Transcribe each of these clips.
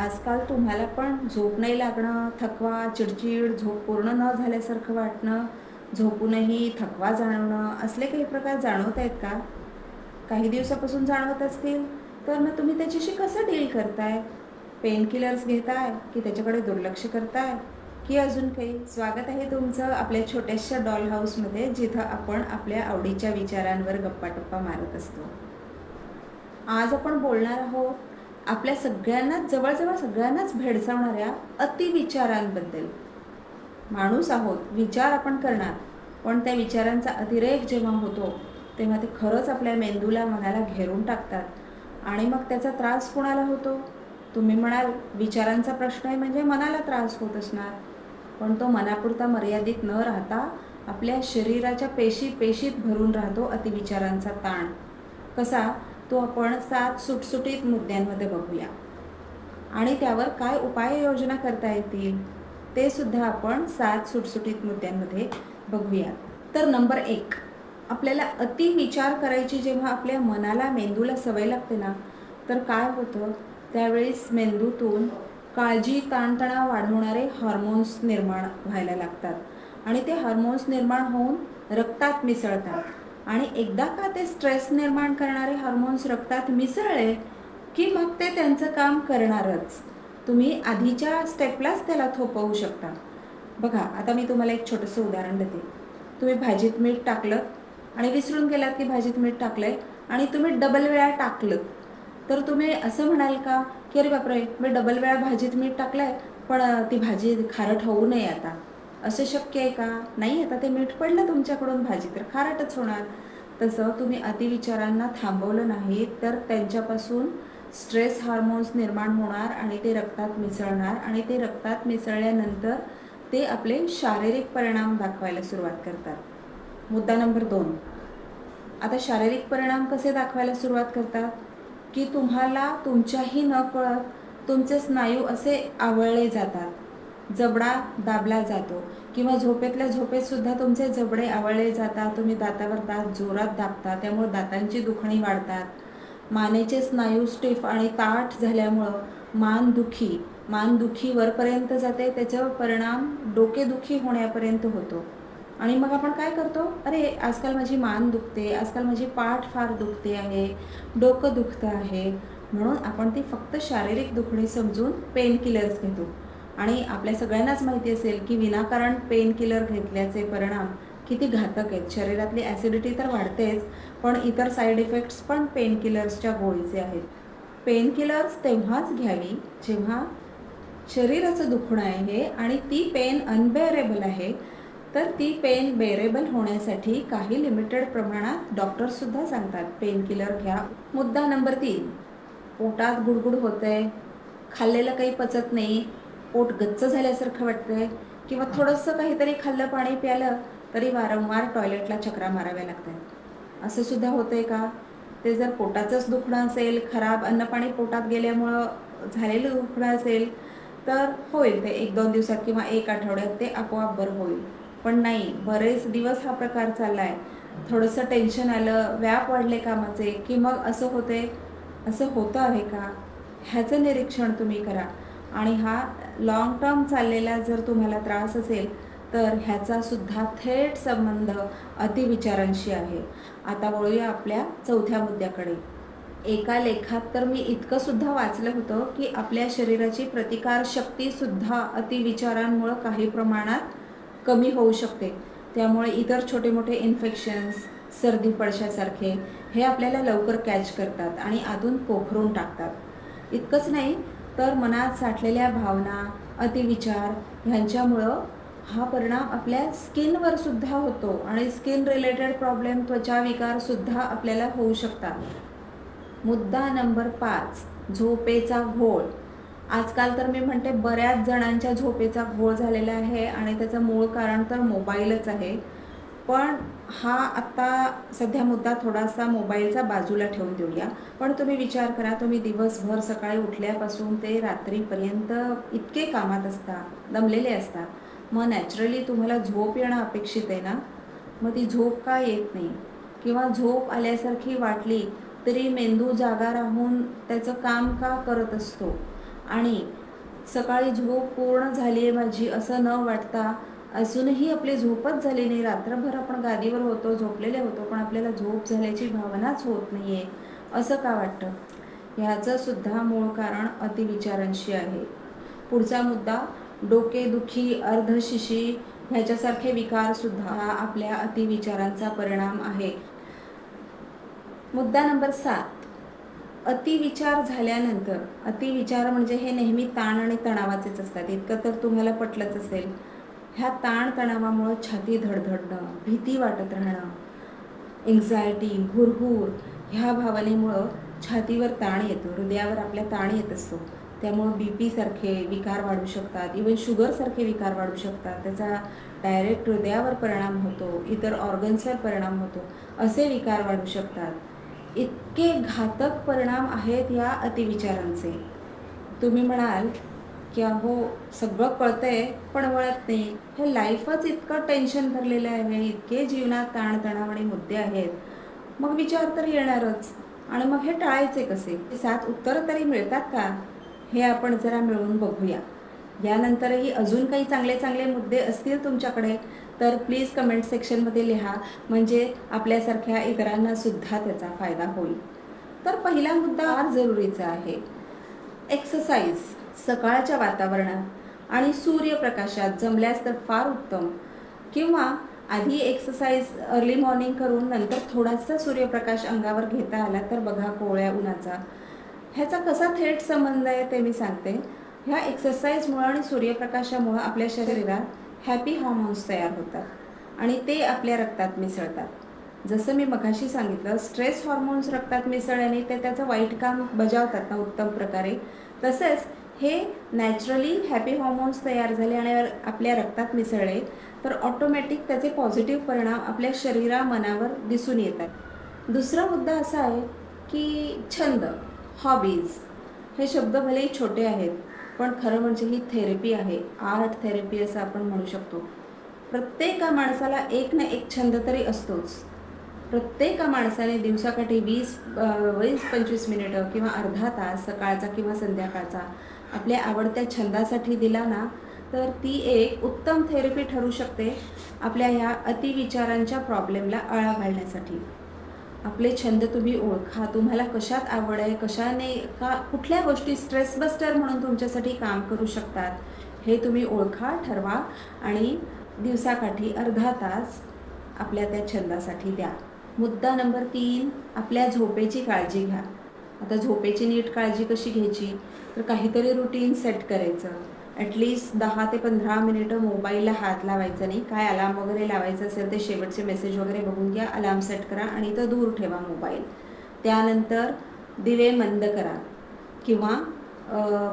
आजकाल तुम्हाला पण झोप नाही लागणं थकवा चिडचिड झोप पूर्ण न झाल्यासारखं वाटणं झोपूनही थकवा जाणवणं असले काही प्रकार जाणवत आहेत का? काही दिवसापासून जाणवत असतील तर मग तुम्ही त्याच्याशी कसं डील करताय? पेन किलर्स घेताय की त्याच्याकडे दुर्लक्ष करताय? की अजून काही? स्वागत आहे तुमचं आपल्या छोट्याशा डॉल हाऊसमध्ये जिथं आपण आपल्या आवडीच्या विचारांवर गप्पाटप्पा मारत असतो. आज आपण बोलणार आहोत आपल्या सगळ्यांनाच जवळजवळ सगळ्यांनाच भेडसावणाऱ्या अतिविचारांबद्दल. माणूस आहोत विचार आपण करणार पण त्या विचारांचा अतिरेक जेव्हा होतो तेव्हा ते खरंच आपल्या मेंदूला मनाला घेरून टाकतात. आणि मग त्याचा त्रास कोणाला होतो? तुम्ही म्हणाल विचारांचा प्रश्न आहे म्हणजे मनाला त्रास होत असणार. पण तो मनापुरता मर्यादित न राहता आपल्या शरीराच्या पेशी पेशीत भरून राहतो अतिविचारांचा ताण. कसा? तो आपण सात सुटसुटीत मुद्द्यांमध्ये बघूया. आणि त्यावर काय उपाययोजना करता येतील ते सुद्धा आपण सात सुटसुटीत मुद्द्यांमध्ये बघूया तर नंबर एक आपल्याला अति विचार करायची जेव्हा आपल्या मनाला मेंदूला सवय लागते ना तर काय होतं? त्यावेळेस मेंदूतून काळजी ताणतणाव वाढवणारे हार्मोन्स निर्माण व्हायला लागतात. आणि ते हार्मोन्स निर्माण होऊन रक्तात मिसळतात. आणि एकदा का ते स्ट्रेस निर्माण करणारे हार्मोन्स रक्तात मिसळले की मग ते त्यांचं काम करणारच. तुम्ही आधीच्या स्टेपलाच त्याला थोपवू शकता. बघा आता मी तुम्हाला एक छोटंसं उदाहरण देते. तुम्ही भाजीत मीठ टाकलं आणि विसरून गेलात की भाजीत मीठ टाकलं आहे आणि तुम्ही डबल वेळा टाकलं. तर तुम्ही असं म्हणाल का की अरे बापरे मी डबल वेळा भाजीत मीठ टाकलं आहे पण ती भाजी खारट होऊ नये आता. असं शक्य आहे का? नाही आता ते मीठ पडलं तुमच्याकडून भाजी तर खारटच होणार. तसं तुम्ही अतिविचारांना थांबवलं नाही तर त्यांच्यापासून स्ट्रेस हार्मोन्स निर्माण होणार आणि ते रक्तात मिसळणार. आणि ते रक्तात मिसळल्यानंतर ते आपले शारीरिक परिणाम दाखवायला सुरुवात करतात. मुद्दा नंबर दोन. आता शारीरिक परिणाम कसे दाखवायला सुरुवात करतात? की तुम्हाला तुमच्याही न कळत तुमचे स्नायू असे आवळले जातात. जबडा दाबला जातो किंवा झोपेतल्या झोपेतसुद्धा तुमचे जबडे आवळले जातात तुम्ही दातावर दात जोरात दाबता त्यामुळे दातांची दुखणी वाढतात. मानेचे स्नायू स्टिफ आणि ताठ झाल्यामुळं मानदुखी मानदुखी वरपर्यंत जाते त्याच्यावर परिणाम डोकेदुखी होण्यापर्यंत होतो. आणि मग आपण काय करतो? अरे आजकाल माझी मान दुखते आजकाल माझी पाठ फार दुखते आहे डोकं दुखतं आहे म्हणून आपण ती फक्त शारीरिक दुखणी समजून पेन किलर्स घेतो. आणि आपल्या सगळ्यांनाच माहिती असेल की विनाकारण पेन किलर घेतल्याचे परिणाम किती घातक आहेत. शरीरातली ॲसिडिटी तर वाढतेच पण इतर साईड इफेक्ट्स पण पेन किलर्सच्या गोळीचे आहेत. पेन किलर्स तेव्हाच घ्यावी जेव्हा शरीराचं दुखणं आहे आणि ती पेन अनबेअरेबल आहे तर ती पेन बेरेबल होण्यासाठी काही लिमिटेड प्रमाणात डॉक्टरसुद्धा सांगतात पेन किलर घ्या. मुद्दा नंबर तीन पोटात गुडगुड होतंय खाल्लेलं काही पचत नाही पोट गच्च झाल्यासारखं वाटतंय किंवा थोडंसं काहीतरी खाल्लं पाणी प्यालं तरी वारंवार टॉयलेटला चक्रा माराव्या लागतात. असं सुद्धा होतंय का? ते जर पोटाचंच दुखणं असेल खराब अन्नपाणी पोटात गेल्यामुळं झालेलं दुखणं असेल तर होईल ते एक दोन दिवसात किंवा एक आठवड्यात ते आपोआप बरं होईल. पण नाही बरेच दिवस हा प्रकार चालला आहे थोडंसं टेन्शन आलं व्याप वाढले कामाचे की मग असं होते असं होतं आहे का? ह्याचं निरीक्षण तुम्ही करा. आणि हा लॉंग टर्म चाललेला जर तुम्हाला त्रास असेल तर ह्याचासुद्धा थेट संबंध अतिविचारांशी आहे. आता वळूया आपल्या चौथ्या मुद्द्याकडे. एका लेखात तर मी इतकं सुद्धा वाचलं होतं की आपल्या शरीराची प्रतिकारशक्तीसुद्धा अतिविचारांमुळं काही प्रमाणात कमी होऊ शकते. त्यामुळे इतर छोटे मोठे इन्फेक्शन्स सर्दी पडशासारखे हे आपल्याला लवकर कॅच करतात आणि आतून पोखरून टाकतात. इतकंच नाही तर मनात साठलेल्या भावना अतिविचार ह्यांच्यामुळं हा परिणाम आपल्या स्किनवर सुद्धा होतो आणि स्किन रिलेटेड प्रॉब्लेम त्वचा विकार सुद्धा आपल्याला होऊ शकतात. मुद्दा नंबर पाच झोपेचा घोळ. आजकाल तर मी म्हणते बऱ्याच जणांच्या झोपेचा घोळ झालेला आहे आणि त्याचं मूळ कारण तर मोबाईलच आहे. पण हा आत्ता सध्या मुद्दा थोडासा मोबाईलचा बाजूला ठेवून देऊया. पण तुम्ही विचार करा तुम्ही दिवसभर सकाळी उठल्यापासून ते रात्रीपर्यंत इतके कामात असता दमलेले असता. मग नॅचरली तुम्हाला झोप येणं अपेक्षित आहे ना? मग ती झोप का येत नाही? किंवा झोप आल्यासारखी वाटली तरी मेंदू जागा राहून त्याचं काम का करत असतो? आणि सकाळी झोप पूर्ण झाली आहे माझी असं न वाटता अजूनही आपली झोपच झाली नाही. रात्रभर आपण गादीवर होतो झोपलेले होतो पण आपल्याला झोप झाल्याची भावनाच होत नाही आहे असं का वाटतं? ह्याचं सुद्धा मूळ कारण अतिविचारांशी आहे. पुढचा मुद्दा डोकेदुखी अर्धशिशी ह्याच्यासारखे विकारसुद्धा आपल्या अतिविचारांचा परिणाम आहे. मुद्दा नंबर सात. अतिविचार झाल्यानंतर अतिविचार म्हणजे हे नेहमी ताण आणि तणावाचेच असतात. इतकं तर तुम्हाला पटलंच असेल. ह्या ताणतणावामुळं छाती धडधडणं भीती वाटत राहणं एन्झायटी हुरहुर ह्या भावनेमुळं छातीवर ताण येतो हृदयावर आपल्या ताण येत असतो. त्यामुळं बी पीसारखे विकार वाढू शकतात इवन शुगरसारखे विकार वाढू शकतात. त्याचा डायरेक्ट हृदयावर परिणाम होतो इतर ऑर्गन्सवर परिणाम होतो असे विकार वाढू शकतात. इतके घातक परिणाम आहेत या अतिविचारांचे. तुम्ही म्हणाल की अहो सगळं कळतंय पण वळत नाही. हे लाईफच इतकं टेन्शन भरलेलं आहे इतके जीवनात ताणतणाव आणि मुद्दे आहेत. मग विचार तर येणारच. आणि मग हे टाळायचे कसे? सात उत्तरं तरी मिळतात का? हे आपण जरा मिळून बघूया. यानंतरही अजून काही चांगले चांगले मुद्दे असतील तुमच्याकडे तर प्लीज कमेंट सेक्शनमध्ये लिहा. म्हणजे आपल्यासारख्या इतरांना सुद्धा त्याचा फायदा होईल. तर पहिला मुद्दा फार जरुरीचा आहे. एक्सरसाइज सकाळच्या वातावरणात आणि सूर्यप्रकाशात जमल्यास तर फार उत्तम. किंवा आधी एक्सरसाइज अर्ली मॉर्निंग करून नंतर थोडासा सूर्यप्रकाश अंगावर घेता आला तर बघा कोवळ्या उन्हाचा. ह्याचा कसा थेट संबंध आहे ते मी सांगते. ह्या एक्सरसाइजमुळं आणि सूर्यप्रकाशामुळं आपल्या शरीरात हॅपी हॉर्मोन्स तयार होतात आणि ते आपल्या रक्तात मिसळतात. जसं मी मघाशी सांगितलं स्ट्रेस हॉर्मोन्स रक्तात मिसळल्याने ते त्याचं वाईट काम बजावतात ना उत्तम प्रकारे. तसेच हे नॅचरली हॅपी हॉर्मोन्स तयार झाले आणि आपल्या रक्तात मिसळले तर ऑटोमॅटिक त्याचे पॉझिटिव्ह परिणाम आपल्या शरीरा मनावर दिसून येतात. दुसरा मुद्दा असा आहे की छंद हॉबीज हे शब्द भलेही छोटे आहेत पण खरं म्हणजे ही थेरपी आहे आर्ट थेरपी असं आपण म्हणू शकतो. प्रत्येका माणसाला एक ना एक छंद तरी असतोच. प्रत्येका माणसाने दिवसाकाठी वीस वीस पंचवीस मिनिटं किंवा अर्धा तास सकाळचा किंवा संध्याकाळचा आपल्या आवडत्या छंदासाठी दिला ना तर ती एक उत्तम थेरपी ठरू शकते आपल्या ह्या अतिविचारांच्या प्रॉब्लेमला आळा घालण्यासाठी. आपले छंद तुम्ही ओळखा तुम्हाला कशात आवड आहे कशाने का कुठल्या गोष्टी स्ट्रेस बस्टर म्हणून तुमच्यासाठी काम करू शकतात हे तुम्ही ओळखा ठरवा आणि दिवसाकाठी अर्धा तास आपल्या त्या छंदासाठी द्या. मुद्दा नंबर तीन आपल्या झोपेची काळजी घ्या. आता झोपेची नीट काळजी कशी घ्यायची? तर काहीतरी रुटीन सेट करायचं. ॲटलिस्ट दहा ते पंधरा मिनिटं मोबाईलला हात लावायचा नाही. काय अलार्म वगैरे लावायचं असेल ते शेवटचे मेसेज वगैरे बघून घ्या. अलार्म सेट करा आणि तो दूर ठेवा मोबाईल त्यानंतर दिवे मंद करा किंवा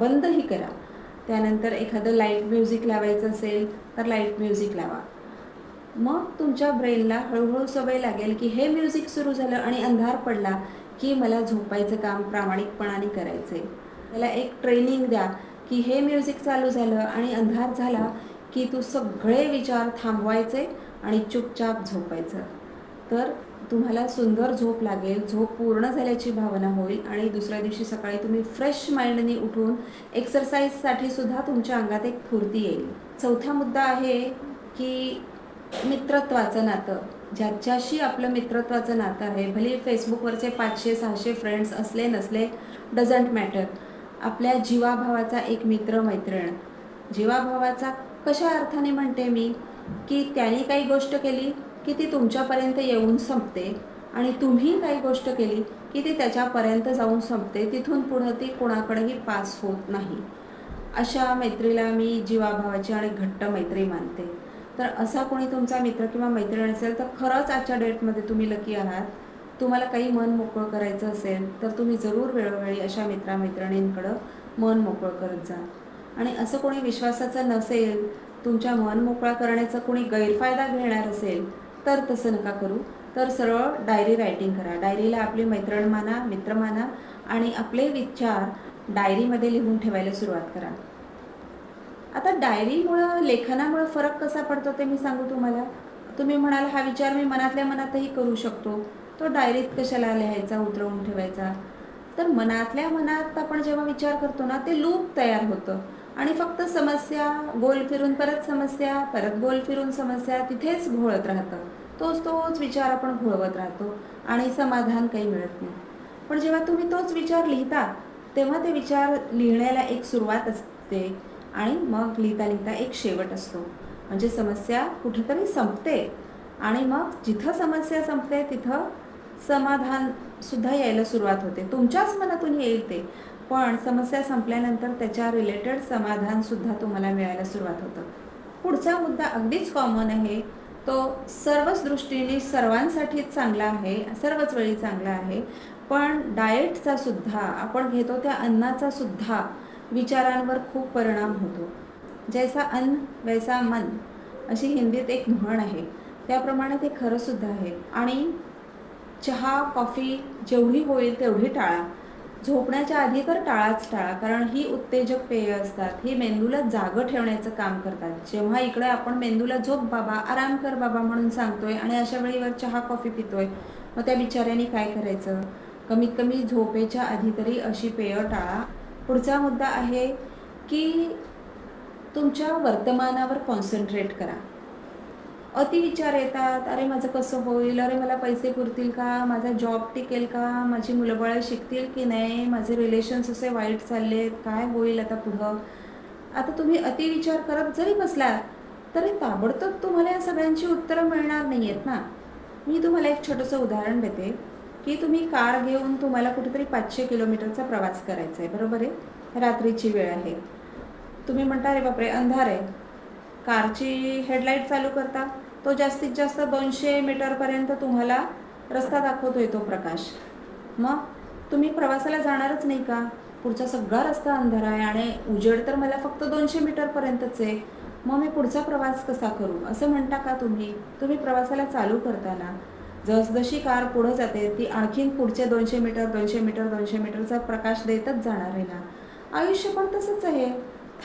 बंदही करा. त्यानंतर एखादं लाइट म्युझिक लावायचं असेल तर लाइट म्युझिक लावा. मग तुमच्या ब्रेनला हळूहळू सवय लागेल की हे म्युझिक सुरू झालं आणि अंधार पडला की मला झोपायचं काम प्रामाणिकपणाने करायचं आहे त्याला एक ट्रेनिंग द्या की हे म्युझिक चालू झालं आणि अंधार झाला की तू सगळे विचार थांबवायचे आणि चुपचाप झोपायचं. तर तुम्हाला सुंदर झोप लागेल झोप पूर्ण झाल्याची भावना होईल आणि दुसऱ्या दिवशी सकाळी तुम्ही फ्रेश माइंडनी उठून एक्सरसाइजसाठी सुद्धा तुमच्या अंगात एक फुर्ती येईल. चौथा मुद्दा आहे की मित्रत्वाचं नातं. ज्याच्याशी आपलं मित्रत्वाचं नातं आहे भले फेसबुकवरचे पाचशे सहाशे फ्रेंड्स असले नसले डझंट मॅटर आपल्या जीवाभावाचा एक मित्र मैत्रीण. जीवाभावाचा कशा अर्थाने म्हणते मी? की त्याने काही गोष्ट केली की ती तुमच्यापर्यंत येऊन संपते आणि तुम्ही काही गोष्ट केली की ती त्याच्यापर्यंत जाऊन संपते तिथून पुढं ती कोणाकडेही पास होत नाही. अशा मैत्रीला मी जीवाभावाची आणि घट्ट मैत्री मानते. तर असा कोणी तुमचा मित्र किंवा मैत्रीण असेल तर खरंच आजच्या डेटमध्ये तुम्ही लकी आहात. तुम्हाला काही मन मोकळं करायचं असेल तर तुम्ही जरूर वेळोवेळी अशा मित्रामैत्रिणींकडं मन मोकळं करत जा. आणि असं कोणी विश्वासाचं नसेल तुमच्या मन मोकळा करण्याचा कोणी गैरफायदा घेणार असेल तर तसं नका करू. तर सरळ डायरी रायटिंग करा. डायरीला आपली मैत्रीण माना मित्र माना आणि आपले विचार डायरीमध्ये लिहून ठेवायला सुरुवात करा. आता डायरीमुळं लेखनामुळं फरक कसा पडतो ते मी सांगू तुम्हाला. तुम्ही म्हणाल हा विचार मी मनातल्या मनातही करू शकतो. तो डायरीत कशाला लिहायचा उतरवून ठेवायचा? तर मनातल्या मनात आपण जेव्हा विचार करतो ना ते लूप तयार होतं. आणि फक्त समस्या गोल फिरून परत समस्या परत गोल फिरून समस्या तिथेच घोळत राहतं. तोच तोच विचार आपण घोळवत राहतो आणि समाधान काही मिळत नाही. पण जेव्हा तुम्ही तोच विचार लिहिता तेव्हा ते विचार लिहिण्याला एक सुरुवात असते आणि मग लिहिता लिहिता एक शेवट असतो. म्हणजे समस्या कुठेतरी संपते आणि मग जिथं समस्या संपते तिथं समाधान सुद्धा यायला सुरुवात होते. तुमच्याच मनातून येईल ते. पण समस्या संपल्यानंतर त्याच्या रिलेटेड समाधान सुद्धा तुम्हाला मिळायला सुरुवात होतं. पुढचा मुद्दा अगदीच कॉमन आहे. तो सर्वच दृष्टीने सर्वांसाठीच चांगला आहे सर्वच वेळी चांगला आहे. पण डाएटचा सुद्धा आपण घेतो त्या अन्नाचा सुद्धा विचारांवर खूप परिणाम होतो. जैसा अन्न वैसा मन अशी हिंदीत एक म्हण आहे. त्याप्रमाणे ते खरंसुद्धा आहे. आणि चहा कॉफी जेवढी होईल तेवढी टाळा. झोपण्याच्या आधी तर टाळाच टाळा कारण ही उत्तेजक पेय असतात. ही मेंदूला जागं ठेवण्याचं काम करतात. जेव्हा इकडे आपण मेंदूला झोप बाबा आराम कर बाबा म्हणून सांगतोय आणि अशा वेळीवर चहा कॉफी पितोय मग त्या बिचाऱ्यांनी काय करायचं? कमीत कमी झोपेच्या आधी तरी अशी पेय टाळा. पुढचा मुद्दा आहे की तुमच्या वर्तमानावर कॉन्सन्ट्रेट करा. अतिविचार येतात. अरे माझं कसं होईल? अरे मला पैसे पुरतील का? माझा जॉब टिकेल का? माझी मुलंबाळं शिकतील की नाही? माझे रिलेशन्स असे वाईट चाललेत. काय होईल आता पुढं? आता तुम्ही अतिविचार करत जरी बसला तरी ताबडतोब तुम्हाला या सगळ्यांची उत्तरं मिळणार नाही आहेत ना? मी तुम्हाला एक छोटंसं उदाहरण देते की तुम्ही कार घेऊन तुम्हाला कुठेतरी पाचशे किलोमीटरचा प्रवास करायचा आहे. बरोबर आहे? रात्रीची वेळ आहे. तुम्ही म्हणता रे बापरे अंधार आहे. कारची हेडलाईट चालू करता तो जास्तीत जास्त दोनशे मीटरपर्यंत तुम्हाला रस्ता दाखवतोय तो प्रकाश. मग तुम्ही प्रवासाला जाणारच नाही का? पुढचा सगळा रस्ता अंधार आहे आणि उजेड तर मला फक्त दोनशे मीटरपर्यंतच आहे. मग मी पुढचा प्रवास कसा करू? असं म्हणता का तुम्ही? तुम्ही प्रवासाला चालू करताना जसजशी कार पुढं जाते ती आणखीन पुढचे दोनशे मीटर दोनशे मीटर दोनशे मीटरचा प्रकाश देतच जाणार आहे ना? आयुष्य पण तसंच आहे.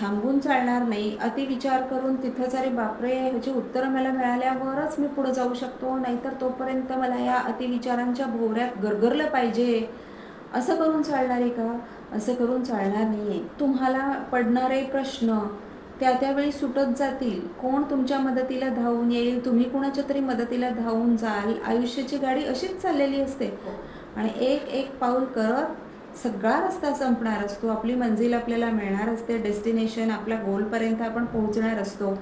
थांबून चालणार नाही. अतिविचार करून तिथंच अरे बापरे ह्याची उत्तरं मला मिळाल्यावरच मी पुढे जाऊ शकतो. नाहीतर तोपर्यंत मला या अतिविचारांच्या भोवऱ्यात गरगरलं पाहिजे. असं करून चालणार आहे का? असं करून चालणार नाही आहे तुम्हाला पडणारे प्रश्न त्या त्यावेळी सुटत जातील. कोण तुमच्या मदतीला धावून येईल? तुम्ही कोणाच्या तरी मदतीला धावून जाल? आयुष्याची गाडी अशीच चाललेली असते. आणि एक एक पाऊल करत सगळा रस्ता संपणार असतो. आपली मंजिल आपल्याला मिळणार असते. डेस्टिनेशन आपल्या गोलपर्यंत आपण पोहोचणार असतो.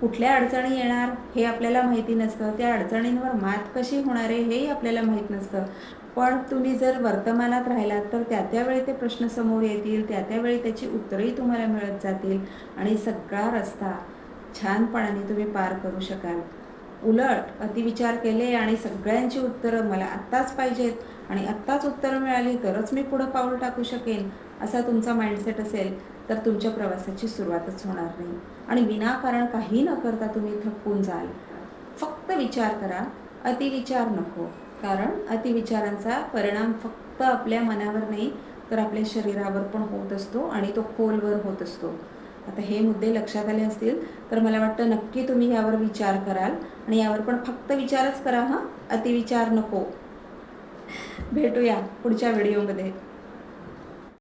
कुठल्या अडचणी येणार हे आपल्याला माहिती नसतं. त्या अडचणींवर मात कशी होणार आहे हेही आपल्याला माहीत नसतं. पण तुम्ही जर वर्तमानात राहिलात तर त्या त्यावेळी ते प्रश्न समोर येतील. त्या त्यावेळी त्याची उत्तरही तुम्हाला मिळत जातील. आणि सगळा रस्ता छानपणाने तुम्ही पार करू शकाल. उलट अतिविचार केले आणि सगळ्यांची उत्तरं मला आत्ताच पाहिजेत आणि आत्ताच उत्तरं मिळाली तरच मी पुढं पाऊल टाकू शकेन असा तुमचा माइंडसेट असेल तर तुमच्या प्रवासाची सुरुवातच होणार नाही. आणि विनाकारण काही न करता तुम्ही थकून जाल. फक्त विचार करा अतिविचार नको. कारण अतिविचारांचा परिणाम फक्त आपल्या मनावर नाही तर आपल्या शरीरावर पण होत असतो आणि तो खोलवर होत असतो. आता हे मुद्दे लक्षात आले असतील तर मला वाटतं नक्की तुम्ही यावर विचार कराल. आणि यावर पण फक्त विचारच करा हां? अतिविचार नको. भेटूया पुढच्या व्हिडिओमध्ये.